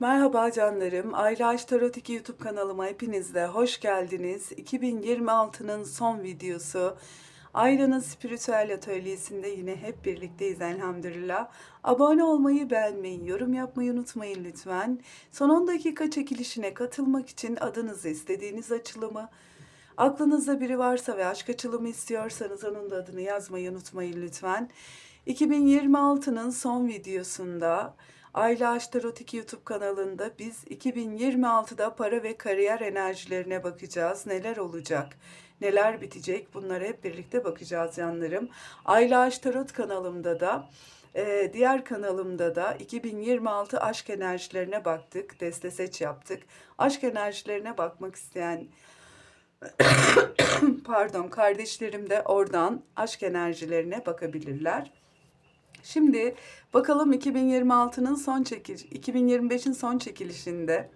Merhaba canlarım. Ayla Tarot 2 YouTube kanalıma hepiniz de hoş geldiniz. 2026'nın son videosu. Ayla'nın spiritüel atölyesinde yine hep birlikteyiz elhamdülillah. Abone olmayı, beğenmeyi, yorum yapmayı unutmayın lütfen. Son 10 dakika çekilişine katılmak için adınızı istediğiniz açılımı, aklınızda biri varsa ve aşk açılımı istiyorsanız onun da adını yazmayı unutmayın lütfen. 2026'nın son videosunda Ayla Aşk Tarot 2 YouTube kanalında biz 2026'da para ve kariyer enerjilerine bakacağız. Neler olacak? Neler bitecek? Bunlara hep birlikte bakacağız yanlarım. Ayla Aşk Tarot kanalımda da e, diğer kanalımda da 2026 aşk enerjilerine baktık. Deste seç yaptık. Aşk enerjilerine bakmak isteyen pardon kardeşlerim de oradan aşk enerjilerine bakabilirler. Şimdi bakalım 2026'nın son çekiliş, 2025'in son çekilişinde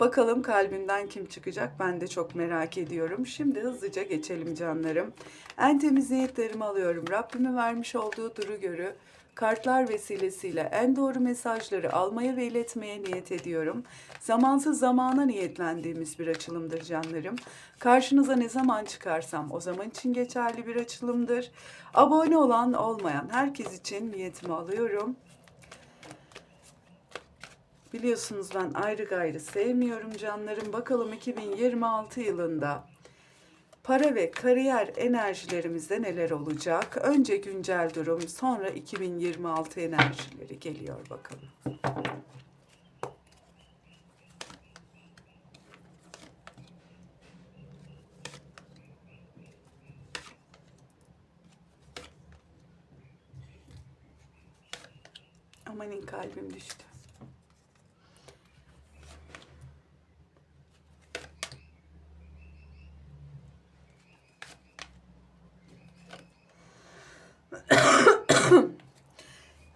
bakalım kalbimden kim çıkacak ben de çok merak ediyorum. Şimdi hızlıca geçelim canlarım. En temiz niyetlerimi alıyorum. Rabbimin vermiş olduğu duru görü kartlar vesilesiyle en doğru mesajları almaya ve iletmeye niyet ediyorum. Zamansız zamana niyetlendiğimiz bir açılımdır canlarım. Karşınıza ne zaman çıkarsam o zaman için geçerli bir açılımdır. Abone olan olmayan herkes için niyetimi alıyorum. Biliyorsunuz ben ayrı gayrı sevmiyorum canlarım. Bakalım 2026 yılında para ve kariyer enerjilerimizde neler olacak? Önce güncel durum, sonra 2026 enerjileri geliyor bakalım. Amanin kalbim düştü.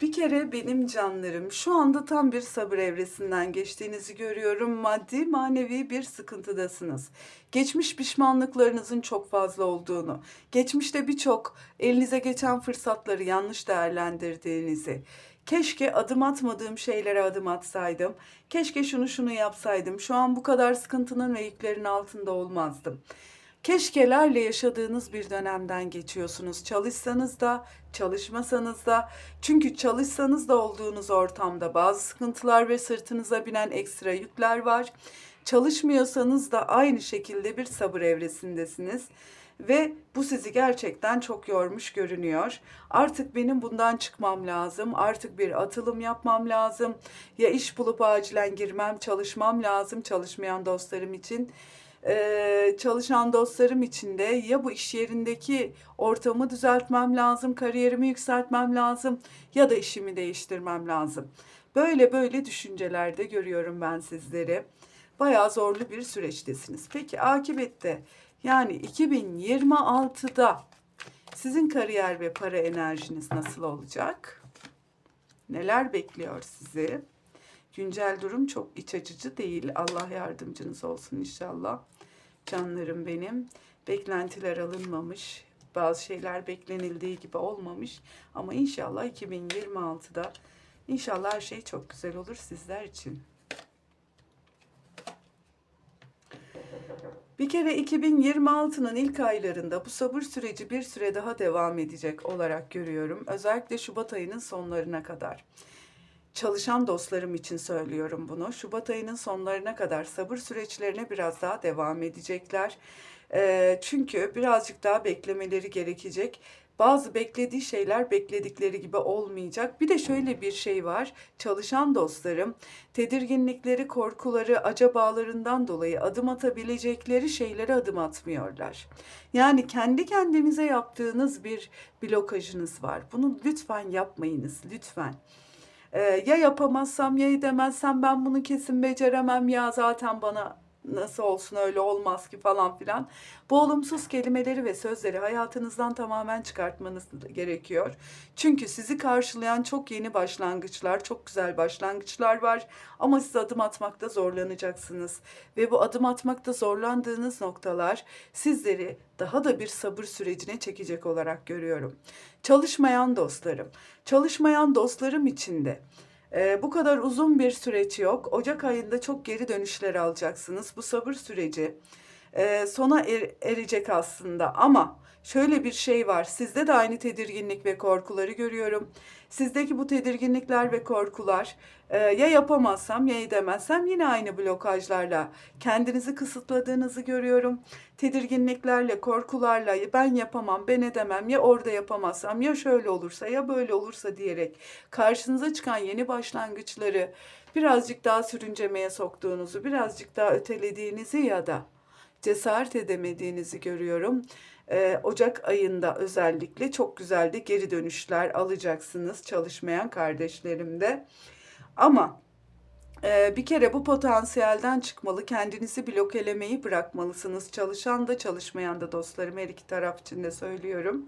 Bir kere benim canlarım şu anda tam bir sabır evresinden geçtiğinizi görüyorum. Maddi manevi bir sıkıntıdasınız. Geçmiş pişmanlıklarınızın çok fazla olduğunu, geçmişte birçok elinize geçen fırsatları yanlış değerlendirdiğinizi, keşke adım atmadığım şeylere adım atsaydım, keşke şunu şunu yapsaydım, şu an bu kadar sıkıntının ve yüklerin altında olmazdım. Keşkelerle yaşadığınız bir dönemden geçiyorsunuz. Çalışsanız da, çalışmasanız da. Çünkü çalışsanız da olduğunuz ortamda bazı sıkıntılar ve sırtınıza binen ekstra yükler var. Çalışmıyorsanız da aynı şekilde bir sabır evresindesiniz ve bu sizi gerçekten çok yormuş görünüyor. Artık benim bundan çıkmam lazım. Artık bir atılım yapmam lazım. Ya iş bulup acilen girmem, çalışmam lazım çalışmayan dostlarım için e, çalışan dostlarım için de ya bu iş yerindeki ortamı düzeltmem lazım, kariyerimi yükseltmem lazım ya da işimi değiştirmem lazım. Böyle böyle düşüncelerde görüyorum ben sizleri. Bayağı zorlu bir süreçtesiniz. Peki akibette yani 2026'da sizin kariyer ve para enerjiniz nasıl olacak? Neler bekliyor sizi? Güncel durum çok iç açıcı değil. Allah yardımcınız olsun inşallah. Canlarım benim. Beklentiler alınmamış. Bazı şeyler beklenildiği gibi olmamış. Ama inşallah 2026'da inşallah her şey çok güzel olur sizler için. Bir kere 2026'nın ilk aylarında bu sabır süreci bir süre daha devam edecek olarak görüyorum. Özellikle Şubat ayının sonlarına kadar. Çalışan dostlarım için söylüyorum bunu. Şubat ayının sonlarına kadar sabır süreçlerine biraz daha devam edecekler. Eee, çünkü birazcık daha beklemeleri gerekecek. Bazı beklediği şeyler bekledikleri gibi olmayacak. Bir de şöyle bir şey var. Çalışan dostlarım tedirginlikleri, korkuları, acabalarından dolayı adım atabilecekleri şeylere adım atmıyorlar. Yani kendi kendinize yaptığınız bir blokajınız var. Bunu lütfen yapmayınız, lütfen. Ee, ya yapamazsam ya edemezsem ben bunu kesin beceremem ya zaten bana nasıl olsun öyle olmaz ki falan filan. Bu olumsuz kelimeleri ve sözleri hayatınızdan tamamen çıkartmanız gerekiyor. Çünkü sizi karşılayan çok yeni başlangıçlar, çok güzel başlangıçlar var ama siz adım atmakta zorlanacaksınız. Ve bu adım atmakta zorlandığınız noktalar sizleri daha da bir sabır sürecine çekecek olarak görüyorum. Çalışmayan dostlarım, çalışmayan dostlarım için Ee, bu kadar uzun bir süreç yok. Ocak ayında çok geri dönüşler alacaksınız. Bu sabır süreci e, sona er- erecek aslında ama şöyle bir şey var. Sizde de aynı tedirginlik ve korkuları görüyorum. Sizdeki bu tedirginlikler ve korkular e, ya yapamazsam ya edemezsem yine aynı blokajlarla kendinizi kısıtladığınızı görüyorum. Tedirginliklerle, korkularla ben yapamam, ben edemem ya orada yapamazsam ya şöyle olursa ya böyle olursa diyerek karşınıza çıkan yeni başlangıçları birazcık daha sürüncemeye soktuğunuzu, birazcık daha ötelediğinizi ya da cesaret edemediğinizi görüyorum. Ee, Ocak ayında özellikle çok güzel de geri dönüşler alacaksınız çalışmayan kardeşlerimde. Ama e, bir kere bu potansiyelden çıkmalı, kendinizi blokelemeyi bırakmalısınız. Çalışan da çalışmayan da dostlarım her iki taraf için de söylüyorum.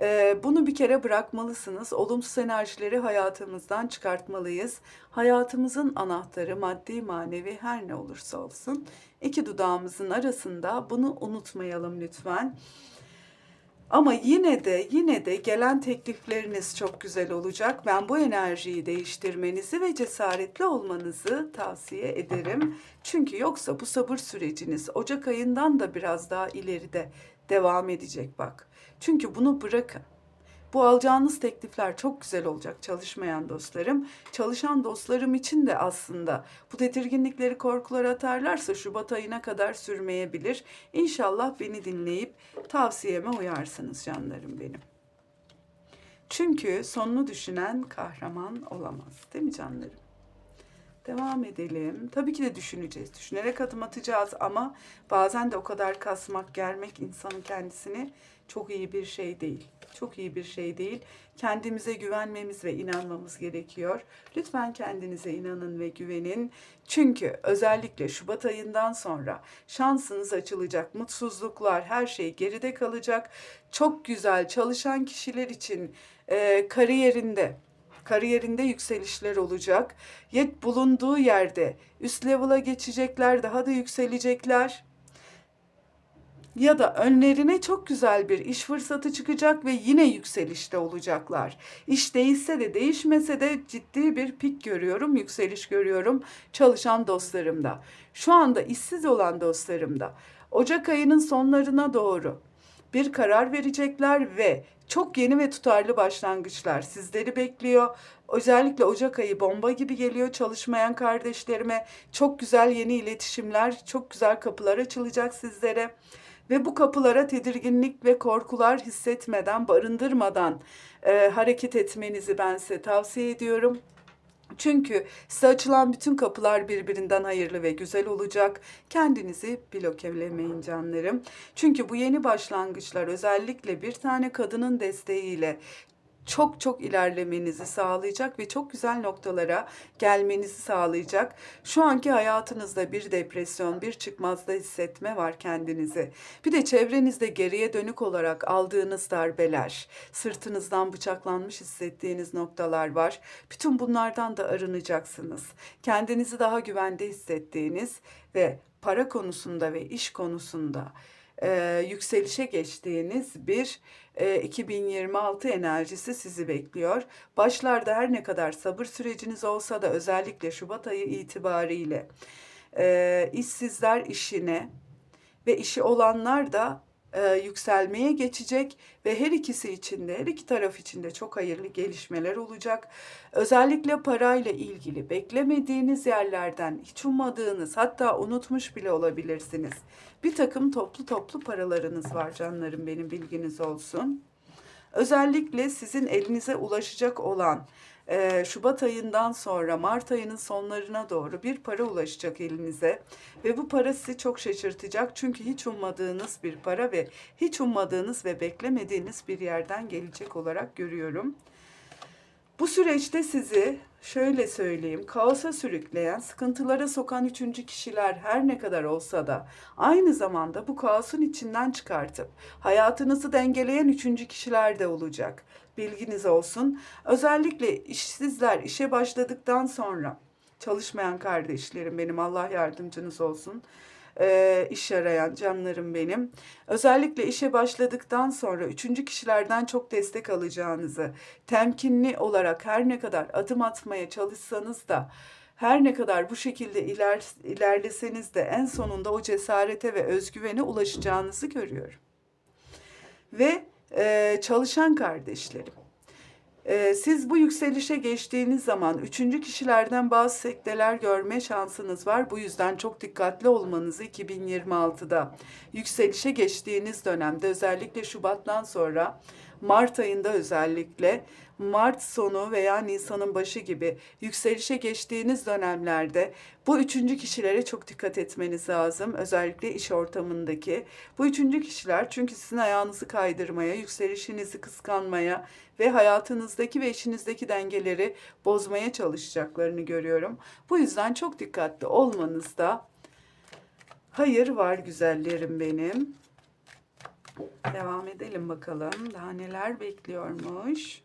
Ee, bunu bir kere bırakmalısınız. Olumsuz enerjileri hayatımızdan çıkartmalıyız. Hayatımızın anahtarı maddi manevi her ne olursa olsun. iki dudağımızın arasında bunu unutmayalım lütfen. Ama yine de yine de gelen teklifleriniz çok güzel olacak. Ben bu enerjiyi değiştirmenizi ve cesaretli olmanızı tavsiye ederim. Çünkü yoksa bu sabır süreciniz Ocak ayından da biraz daha ileride devam edecek bak. Çünkü bunu bırakın. Bu alacağınız teklifler çok güzel olacak çalışmayan dostlarım. Çalışan dostlarım için de aslında bu tedirginlikleri, korkuları atarlarsa Şubat ayına kadar sürmeyebilir. İnşallah beni dinleyip tavsiyeme uyarsınız canlarım benim. Çünkü sonunu düşünen kahraman olamaz. Değil mi canlarım? Devam edelim. Tabii ki de düşüneceğiz. Düşünerek adım atacağız ama bazen de o kadar kasmak, germek insanın kendisini çok iyi bir şey değil. Çok iyi bir şey değil. Kendimize güvenmemiz ve inanmamız gerekiyor. Lütfen kendinize inanın ve güvenin. Çünkü özellikle Şubat ayından sonra şansınız açılacak. Mutsuzluklar, her şey geride kalacak. Çok güzel çalışan kişiler için e, kariyerinde, kariyerinde yükselişler olacak. Yet bulunduğu yerde üst level'a geçecekler, daha da yükselecekler. Ya da önlerine çok güzel bir iş fırsatı çıkacak ve yine yükselişte olacaklar. İş değişse de değişmese de ciddi bir pik görüyorum, yükseliş görüyorum çalışan dostlarımda. Şu anda işsiz olan dostlarımda Ocak ayının sonlarına doğru bir karar verecekler ve çok yeni ve tutarlı başlangıçlar sizleri bekliyor. Özellikle Ocak ayı bomba gibi geliyor çalışmayan kardeşlerime. Çok güzel yeni iletişimler, çok güzel kapılar açılacak sizlere. Ve bu kapılara tedirginlik ve korkular hissetmeden, barındırmadan e, hareket etmenizi ben size tavsiye ediyorum. Çünkü size açılan bütün kapılar birbirinden hayırlı ve güzel olacak. Kendinizi blokelemeyin canlarım. Çünkü bu yeni başlangıçlar özellikle bir tane kadının desteğiyle çok çok ilerlemenizi sağlayacak ve çok güzel noktalara gelmenizi sağlayacak. Şu anki hayatınızda bir depresyon, bir çıkmazda hissetme var kendinizi. Bir de çevrenizde geriye dönük olarak aldığınız darbeler, sırtınızdan bıçaklanmış hissettiğiniz noktalar var. Bütün bunlardan da arınacaksınız. Kendinizi daha güvende hissettiğiniz ve para konusunda ve iş konusunda e, yükselişe geçtiğiniz bir e, 2026 enerjisi sizi bekliyor. Başlarda her ne kadar sabır süreciniz olsa da özellikle Şubat ayı itibariyle e, işsizler işine ve işi olanlar da e, yükselmeye geçecek ve her ikisi için de her iki taraf için de çok hayırlı gelişmeler olacak. Özellikle parayla ilgili beklemediğiniz yerlerden hiç ummadığınız hatta unutmuş bile olabilirsiniz. Bir takım toplu toplu paralarınız var canlarım benim bilginiz olsun. Özellikle sizin elinize ulaşacak olan e, Şubat ayından sonra Mart ayının sonlarına doğru bir para ulaşacak elinize ve bu para sizi çok şaşırtacak çünkü hiç ummadığınız bir para ve hiç ummadığınız ve beklemediğiniz bir yerden gelecek olarak görüyorum. Bu süreçte sizi şöyle söyleyeyim, kaosa sürükleyen, sıkıntılara sokan üçüncü kişiler her ne kadar olsa da aynı zamanda bu kaosun içinden çıkartıp hayatınızı dengeleyen üçüncü kişiler de olacak. Bilginiz olsun. Özellikle işsizler işe başladıktan sonra çalışmayan kardeşlerim benim Allah yardımcınız olsun. E, iş arayan canlarım benim. Özellikle işe başladıktan sonra üçüncü kişilerden çok destek alacağınızı, temkinli olarak her ne kadar adım atmaya çalışsanız da her ne kadar bu şekilde iler, ilerleseniz de en sonunda o cesarete ve özgüvene ulaşacağınızı görüyorum. Ve e, çalışan kardeşlerim, e, siz bu yükselişe geçtiğiniz zaman üçüncü kişilerden bazı sekteler görme şansınız var. Bu yüzden çok dikkatli olmanızı 2026'da yükselişe geçtiğiniz dönemde özellikle Şubat'tan sonra Mart ayında özellikle Mart sonu veya Nisan'ın başı gibi yükselişe geçtiğiniz dönemlerde bu üçüncü kişilere çok dikkat etmeniz lazım. Özellikle iş ortamındaki. Bu üçüncü kişiler çünkü sizin ayağınızı kaydırmaya, yükselişinizi kıskanmaya ve hayatınızdaki ve eşinizdeki dengeleri bozmaya çalışacaklarını görüyorum. Bu yüzden çok dikkatli olmanızda hayır var güzellerim benim. Devam edelim bakalım. Daha neler bekliyormuş.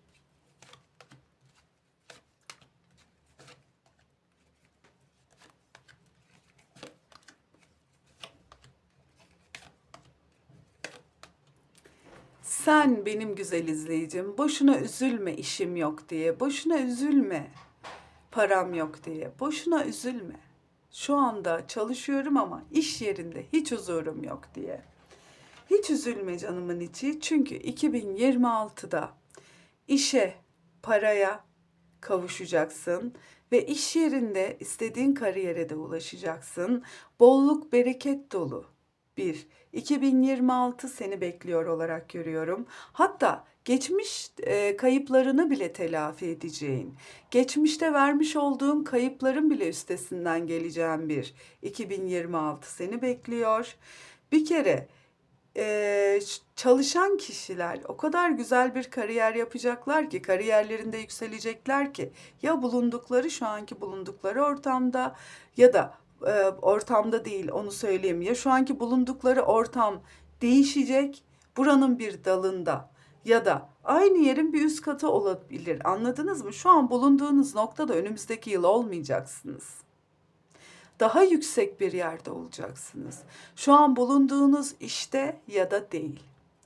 Sen benim güzel izleyicim, boşuna üzülme işim yok diye, boşuna üzülme param yok diye, boşuna üzülme. Şu anda çalışıyorum ama iş yerinde hiç huzurum yok diye. Hiç üzülme canımın içi çünkü 2026'da işe, paraya kavuşacaksın ve iş yerinde istediğin kariyere de ulaşacaksın. Bolluk, bereket dolu bir 2026 seni bekliyor olarak görüyorum. Hatta geçmiş e, kayıplarını bile telafi edeceğin, geçmişte vermiş olduğun kayıpların bile üstesinden geleceğin bir 2026 seni bekliyor. Bir kere e, çalışan kişiler o kadar güzel bir kariyer yapacaklar ki kariyerlerinde yükselecekler ki ya bulundukları şu anki bulundukları ortamda ya da e, ortamda değil onu söyleyeyim. Ya şu anki bulundukları ortam değişecek buranın bir dalında ya da aynı yerin bir üst katı olabilir. Anladınız mı? Şu an bulunduğunuz noktada önümüzdeki yıl olmayacaksınız daha yüksek bir yerde olacaksınız. Şu an bulunduğunuz işte ya da değil.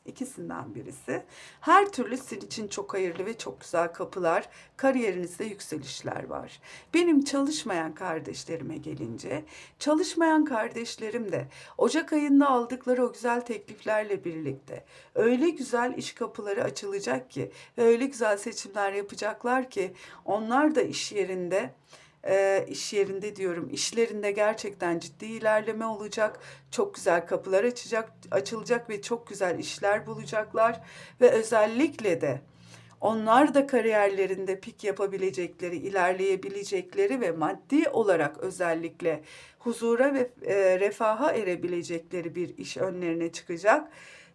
İkisinden birisi. Her türlü sizin için çok hayırlı ve çok güzel kapılar, kariyerinizde yükselişler var. Benim çalışmayan kardeşlerime gelince, çalışmayan kardeşlerim de Ocak ayında aldıkları o güzel tekliflerle birlikte öyle güzel iş kapıları açılacak ki öyle güzel seçimler yapacaklar ki onlar da iş yerinde e, iş yerinde diyorum işlerinde gerçekten ciddi ilerleme olacak. Çok güzel kapılar açacak, açılacak ve çok güzel işler bulacaklar ve özellikle de onlar da kariyerlerinde pik yapabilecekleri, ilerleyebilecekleri ve maddi olarak özellikle huzura ve e, refaha erebilecekleri bir iş önlerine çıkacak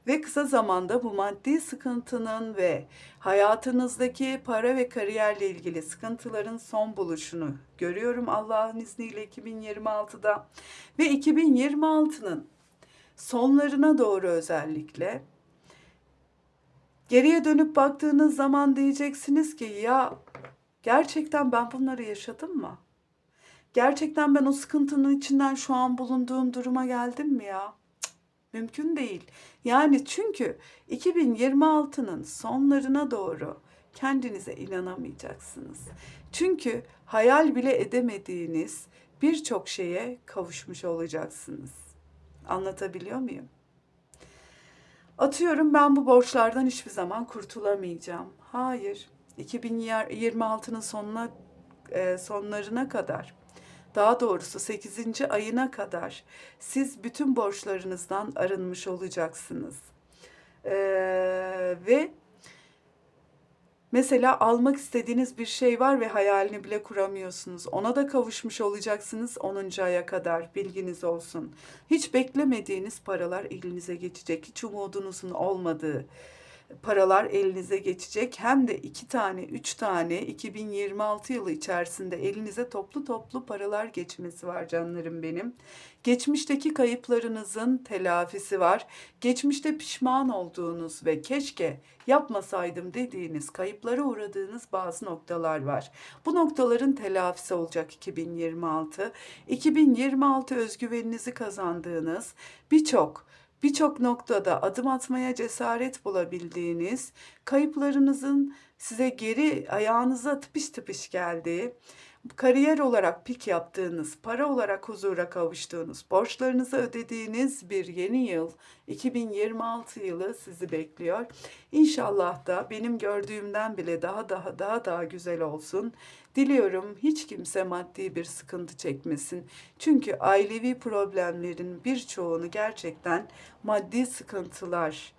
ve kısa zamanda bu maddi sıkıntının ve hayatınızdaki para ve kariyerle ilgili sıkıntıların son buluşunu görüyorum Allah'ın izniyle 2026'da ve 2026'nın sonlarına doğru özellikle geriye dönüp baktığınız zaman diyeceksiniz ki ya gerçekten ben bunları yaşadım mı? Gerçekten ben o sıkıntının içinden şu an bulunduğum duruma geldim mi ya? Mümkün değil. Yani çünkü 2026'nın sonlarına doğru kendinize inanamayacaksınız. Çünkü hayal bile edemediğiniz birçok şeye kavuşmuş olacaksınız. Anlatabiliyor muyum? Atıyorum ben bu borçlardan hiçbir zaman kurtulamayacağım. Hayır. 2026'nın sonuna e, sonlarına kadar daha doğrusu 8. ayına kadar siz bütün borçlarınızdan arınmış olacaksınız. Ee, ve mesela almak istediğiniz bir şey var ve hayalini bile kuramıyorsunuz. Ona da kavuşmuş olacaksınız 10. aya kadar bilginiz olsun. Hiç beklemediğiniz paralar elinize geçecek. Hiç umudunuzun olmadığı paralar elinize geçecek. Hem de iki tane, üç tane 2026 yılı içerisinde elinize toplu toplu paralar geçmesi var canlarım benim. Geçmişteki kayıplarınızın telafisi var. Geçmişte pişman olduğunuz ve keşke yapmasaydım dediğiniz, kayıplara uğradığınız bazı noktalar var. Bu noktaların telafisi olacak 2026. 2026 özgüveninizi kazandığınız birçok birçok noktada adım atmaya cesaret bulabildiğiniz, kayıplarınızın size geri ayağınıza tıpış tıpış geldiği, kariyer olarak pik yaptığınız, para olarak huzura kavuştuğunuz, borçlarınızı ödediğiniz bir yeni yıl, 2026 yılı sizi bekliyor. İnşallah da benim gördüğümden bile daha daha daha daha güzel olsun. Diliyorum hiç kimse maddi bir sıkıntı çekmesin. Çünkü ailevi problemlerin birçoğunu gerçekten maddi sıkıntılar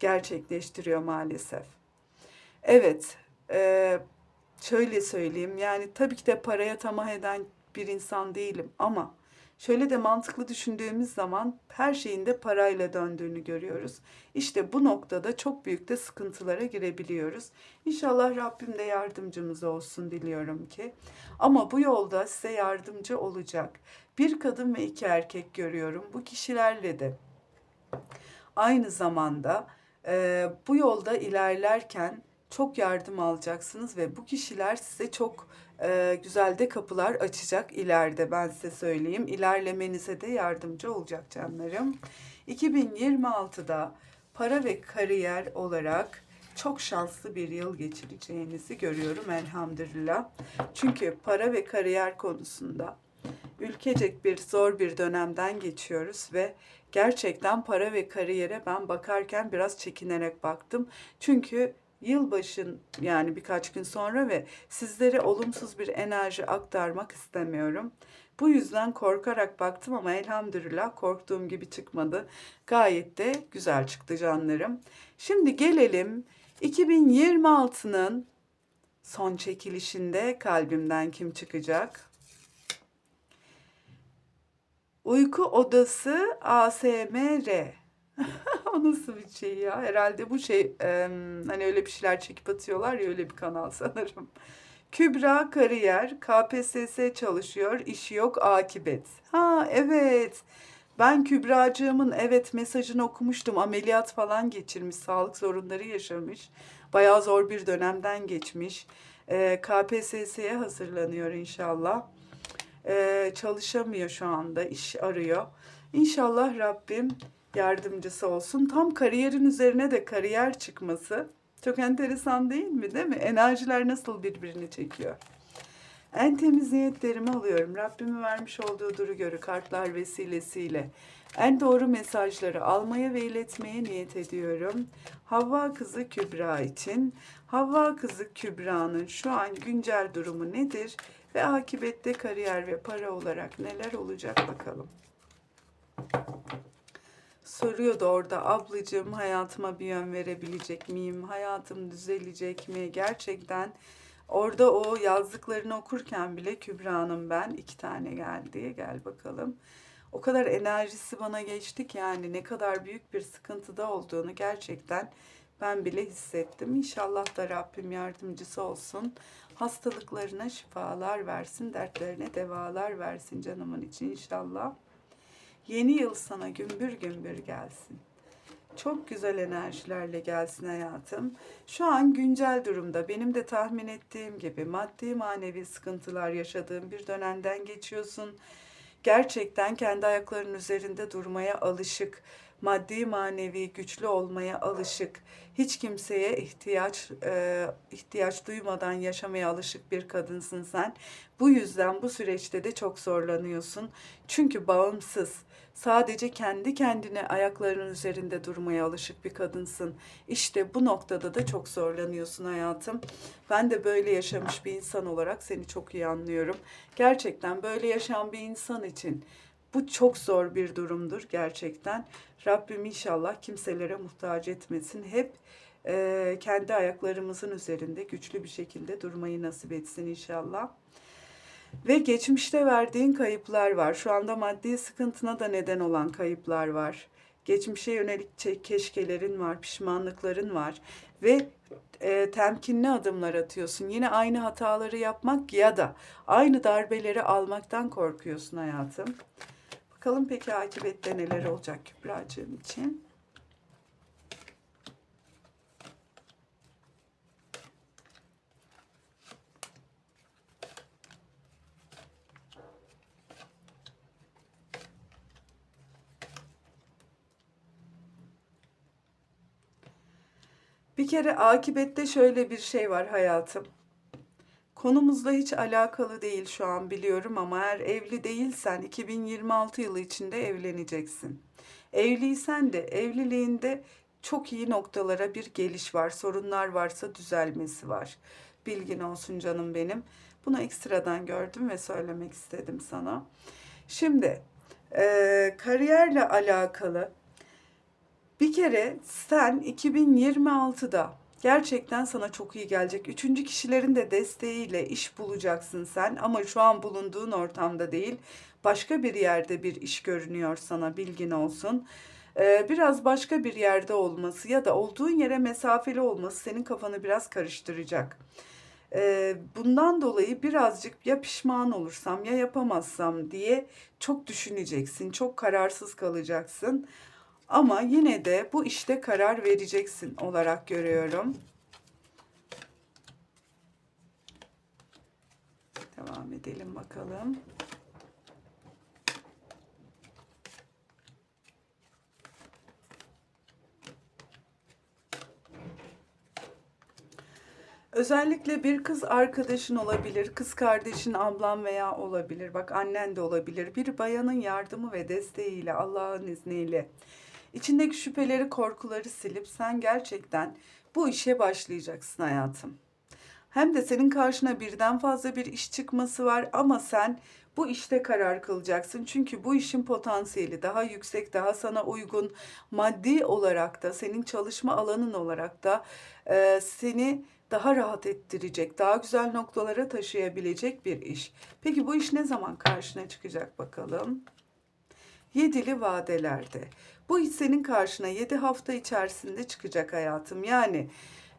gerçekleştiriyor maalesef. Evet, eee, şöyle söyleyeyim. Yani tabii ki de paraya tamah eden bir insan değilim ama şöyle de mantıklı düşündüğümüz zaman her şeyin de parayla döndüğünü görüyoruz. İşte bu noktada çok büyük de sıkıntılara girebiliyoruz. İnşallah Rabbim de yardımcımız olsun diliyorum ki. Ama bu yolda size yardımcı olacak bir kadın ve iki erkek görüyorum. Bu kişilerle de aynı zamanda e, bu yolda ilerlerken çok yardım alacaksınız ve bu kişiler size çok e, güzel de kapılar açacak ileride ben size söyleyeyim. İlerlemenize de yardımcı olacak canlarım. 2026'da para ve kariyer olarak çok şanslı bir yıl geçireceğinizi görüyorum elhamdülillah. Çünkü para ve kariyer konusunda ülkecek bir zor bir dönemden geçiyoruz ve gerçekten para ve kariyere ben bakarken biraz çekinerek baktım. Çünkü yılbaşın yani birkaç gün sonra ve sizlere olumsuz bir enerji aktarmak istemiyorum. Bu yüzden korkarak baktım ama elhamdülillah korktuğum gibi çıkmadı. Gayet de güzel çıktı canlarım. Şimdi gelelim 2026'nın son çekilişinde kalbimden kim çıkacak? Uyku odası ASMR. o nasıl bir şey ya? Herhalde bu şey em, hani öyle bir şeyler çekip atıyorlar ya öyle bir kanal sanırım. Kübra kariyer, KPSS çalışıyor, işi yok, akibet. Ha evet. Ben Kübracığımın evet mesajını okumuştum. Ameliyat falan geçirmiş, sağlık sorunları yaşamış. Bayağı zor bir dönemden geçmiş. Ee, KPSS'ye hazırlanıyor inşallah. Ee, çalışamıyor şu anda, iş arıyor. İnşallah Rabbim yardımcısı olsun. Tam kariyerin üzerine de kariyer çıkması çok enteresan değil mi? Değil mi? Enerjiler nasıl birbirini çekiyor? En temiz niyetlerimi alıyorum. Rabbimin vermiş olduğu duru görü kartlar vesilesiyle. En doğru mesajları almaya ve iletmeye niyet ediyorum. Havva kızı Kübra için. Havva kızı Kübra'nın şu an güncel durumu nedir? Ve akibette kariyer ve para olarak neler olacak bakalım. Soruyordu orada ablacığım hayatıma bir yön verebilecek miyim? Hayatım düzelecek mi? Gerçekten orada o yazdıklarını okurken bile Kübra'nın ben iki tane geldi. Gel bakalım. O kadar enerjisi bana geçti ki yani ne kadar büyük bir sıkıntıda olduğunu gerçekten ben bile hissettim. İnşallah da Rabbim yardımcısı olsun. Hastalıklarına şifalar versin, dertlerine devalar versin canımın için inşallah. Yeni yıl sana gümbür gümbür gelsin. Çok güzel enerjilerle gelsin hayatım. Şu an güncel durumda benim de tahmin ettiğim gibi maddi manevi sıkıntılar yaşadığım bir dönemden geçiyorsun. Gerçekten kendi ayaklarının üzerinde durmaya alışık, maddi manevi güçlü olmaya alışık, hiç kimseye ihtiyaç e, ihtiyaç duymadan yaşamaya alışık bir kadınsın sen. Bu yüzden bu süreçte de çok zorlanıyorsun. Çünkü bağımsız, sadece kendi kendine ayaklarının üzerinde durmaya alışık bir kadınsın. İşte bu noktada da çok zorlanıyorsun hayatım. Ben de böyle yaşamış bir insan olarak seni çok iyi anlıyorum. Gerçekten böyle yaşayan bir insan için bu çok zor bir durumdur gerçekten. Rabbim inşallah kimselere muhtaç etmesin. Hep e, kendi ayaklarımızın üzerinde güçlü bir şekilde durmayı nasip etsin inşallah. Ve geçmişte verdiğin kayıplar var. Şu anda maddi sıkıntına da neden olan kayıplar var. Geçmişe yönelik keşkelerin var, pişmanlıkların var ve e, temkinli adımlar atıyorsun. Yine aynı hataları yapmak ya da aynı darbeleri almaktan korkuyorsun hayatım. Bakalım peki akibette neler olacak Kübra'cığım için? Bir kere akibette şöyle bir şey var hayatım. Konumuzla hiç alakalı değil şu an biliyorum ama eğer evli değilsen 2026 yılı içinde evleneceksin. Evliysen de evliliğinde çok iyi noktalara bir geliş var. Sorunlar varsa düzelmesi var. Bilgin olsun canım benim. Bunu ekstradan gördüm ve söylemek istedim sana. Şimdi eee, kariyerle alakalı bir kere sen 2026'da gerçekten sana çok iyi gelecek. Üçüncü kişilerin de desteğiyle iş bulacaksın sen ama şu an bulunduğun ortamda değil. Başka bir yerde bir iş görünüyor sana bilgin olsun. Ee, biraz başka bir yerde olması ya da olduğun yere mesafeli olması senin kafanı biraz karıştıracak. Ee, bundan dolayı birazcık ya pişman olursam ya yapamazsam diye çok düşüneceksin, çok kararsız kalacaksın. Ama yine de bu işte karar vereceksin olarak görüyorum. Devam edelim bakalım. Özellikle bir kız arkadaşın olabilir, kız kardeşin, ablan veya olabilir. Bak annen de olabilir. Bir bayanın yardımı ve desteğiyle, Allah'ın izniyle içindeki şüpheleri, korkuları silip sen gerçekten bu işe başlayacaksın hayatım. Hem de senin karşına birden fazla bir iş çıkması var ama sen bu işte karar kılacaksın. Çünkü bu işin potansiyeli daha yüksek, daha sana uygun, maddi olarak da senin çalışma alanın olarak da e, seni daha rahat ettirecek, daha güzel noktalara taşıyabilecek bir iş. Peki bu iş ne zaman karşına çıkacak bakalım? Yedili vadelerde. Bu senin karşına 7 hafta içerisinde çıkacak hayatım. Yani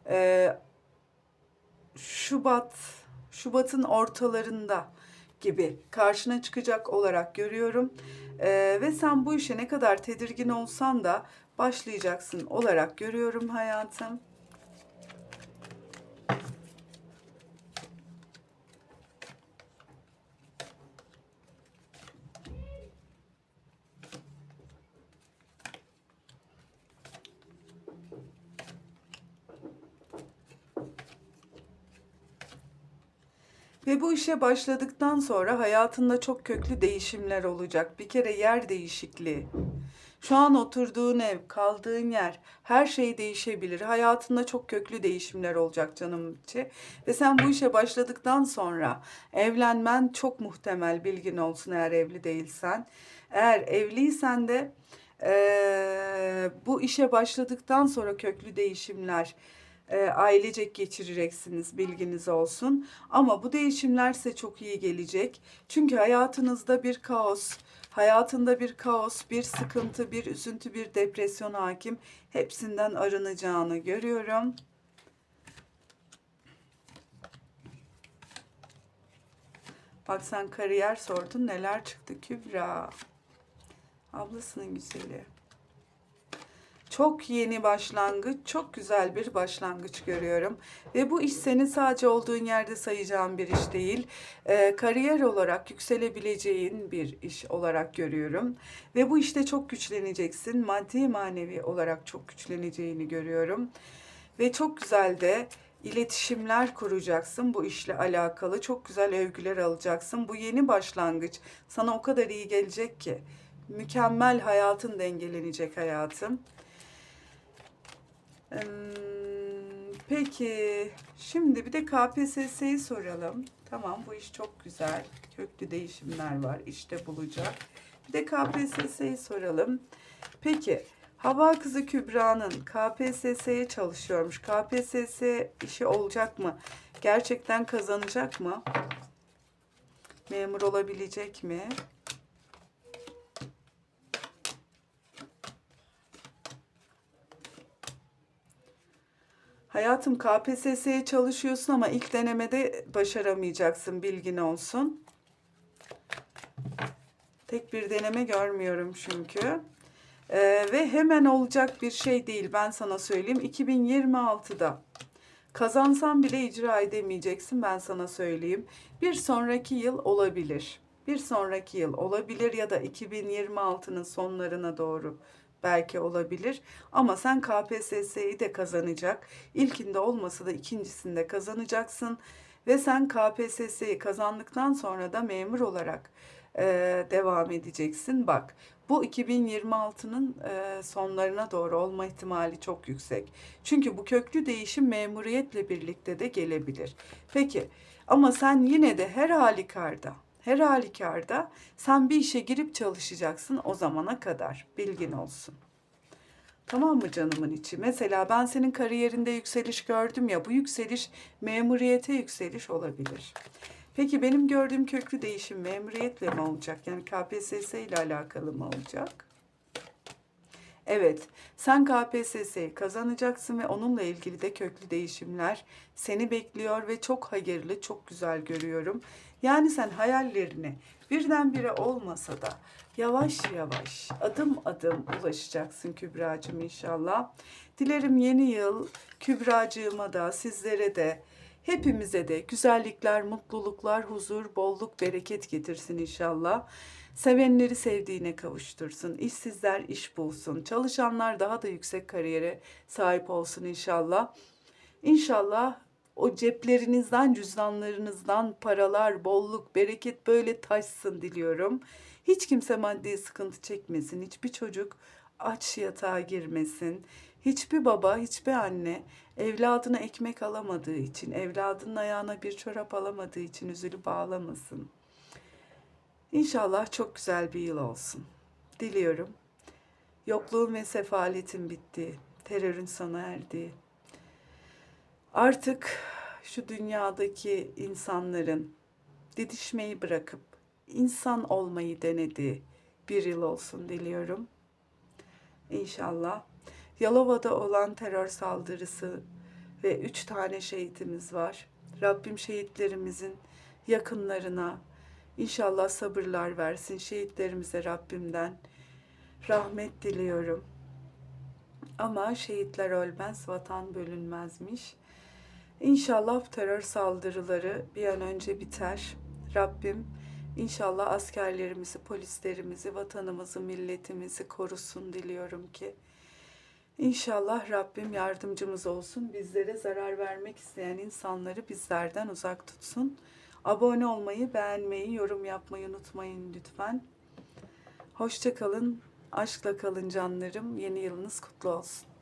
e, Şubat, Şubat'ın ortalarında gibi karşına çıkacak olarak görüyorum. E, ve sen bu işe ne kadar tedirgin olsan da başlayacaksın olarak görüyorum hayatım. Ve bu işe başladıktan sonra hayatında çok köklü değişimler olacak. Bir kere yer değişikliği. Şu an oturduğun ev, kaldığın yer, her şey değişebilir. Hayatında çok köklü değişimler olacak canım içi. Ve sen bu işe başladıktan sonra evlenmen çok muhtemel bilgin olsun eğer evli değilsen. Eğer evliysen de eee, bu işe başladıktan sonra köklü değişimler e, ailecek geçireceksiniz bilginiz olsun. Ama bu değişimler size çok iyi gelecek. Çünkü hayatınızda bir kaos, hayatında bir kaos, bir sıkıntı, bir üzüntü, bir depresyon hakim. Hepsinden arınacağını görüyorum. Bak sen kariyer sordun neler çıktı Kübra. Ablasının güzeli. Çok yeni başlangıç, çok güzel bir başlangıç görüyorum. Ve bu iş senin sadece olduğun yerde sayacağın bir iş değil. Ee, kariyer olarak yükselebileceğin bir iş olarak görüyorum. Ve bu işte çok güçleneceksin. Maddi manevi olarak çok güçleneceğini görüyorum. Ve çok güzel de iletişimler kuracaksın bu işle alakalı. Çok güzel övgüler alacaksın. Bu yeni başlangıç sana o kadar iyi gelecek ki. Mükemmel hayatın dengelenecek hayatım. Eee, Peki, şimdi bir de KPSS'yi soralım. Tamam, bu iş çok güzel. Köklü değişimler var, işte bulacak. Bir de KPSS'yi soralım. Peki, Hava Kızı Kübra'nın KPSS'ye çalışıyormuş. KPSS işi olacak mı? Gerçekten kazanacak mı? Memur olabilecek mi? Hayatım KPSS'ye çalışıyorsun ama ilk denemede başaramayacaksın bilgin olsun. Tek bir deneme görmüyorum çünkü. Ee, ve hemen olacak bir şey değil ben sana söyleyeyim. 2026'da kazansan bile icra edemeyeceksin ben sana söyleyeyim. Bir sonraki yıl olabilir. Bir sonraki yıl olabilir ya da 2026'nın sonlarına doğru belki olabilir. Ama sen KPSS'yi de kazanacak. İlkinde olmasa da ikincisinde kazanacaksın. Ve sen KPSS'yi kazandıktan sonra da memur olarak e, devam edeceksin. Bak bu 2026'nın e, sonlarına doğru olma ihtimali çok yüksek. Çünkü bu köklü değişim memuriyetle birlikte de gelebilir. Peki ama sen yine de her halükarda her halükarda sen bir işe girip çalışacaksın o zamana kadar. Bilgin olsun. Tamam mı canımın içi? Mesela ben senin kariyerinde yükseliş gördüm ya bu yükseliş memuriyete yükseliş olabilir. Peki benim gördüğüm köklü değişim memuriyetle mi olacak? Yani KPSS ile alakalı mı olacak? Evet, sen KPSS'yi kazanacaksın ve onunla ilgili de köklü değişimler seni bekliyor ve çok hayırlı, çok güzel görüyorum. Yani sen hayallerini birdenbire olmasa da yavaş yavaş, adım adım ulaşacaksın Kübra'cığım inşallah. Dilerim yeni yıl Kübra'cığıma da sizlere de hepimize de güzellikler, mutluluklar, huzur, bolluk, bereket getirsin inşallah. Sevenleri sevdiğine kavuştursun. İşsizler iş bulsun. Çalışanlar daha da yüksek kariyere sahip olsun inşallah. İnşallah o ceplerinizden, cüzdanlarınızdan paralar, bolluk, bereket böyle taşsın diliyorum. Hiç kimse maddi sıkıntı çekmesin. Hiçbir çocuk aç yatağa girmesin. Hiçbir baba, hiçbir anne evladına ekmek alamadığı için, evladının ayağına bir çorap alamadığı için üzülüp ağlamasın. İnşallah çok güzel bir yıl olsun. Diliyorum. Yokluğun ve sefaletin bitti. Terörün sona erdi. Artık şu dünyadaki insanların didişmeyi bırakıp insan olmayı denediği bir yıl olsun diliyorum. İnşallah. Yalova'da olan terör saldırısı ve üç tane şehitimiz var. Rabbim şehitlerimizin yakınlarına inşallah sabırlar versin. Şehitlerimize Rabbimden rahmet diliyorum. Ama şehitler ölmez, vatan bölünmezmiş. İnşallah terör saldırıları bir an önce biter. Rabbim inşallah askerlerimizi, polislerimizi, vatanımızı, milletimizi korusun diliyorum ki. İnşallah Rabbim yardımcımız olsun. Bizlere zarar vermek isteyen insanları bizlerden uzak tutsun. Abone olmayı, beğenmeyi, yorum yapmayı unutmayın lütfen. Hoşça kalın, aşkla kalın canlarım. Yeni yılınız kutlu olsun.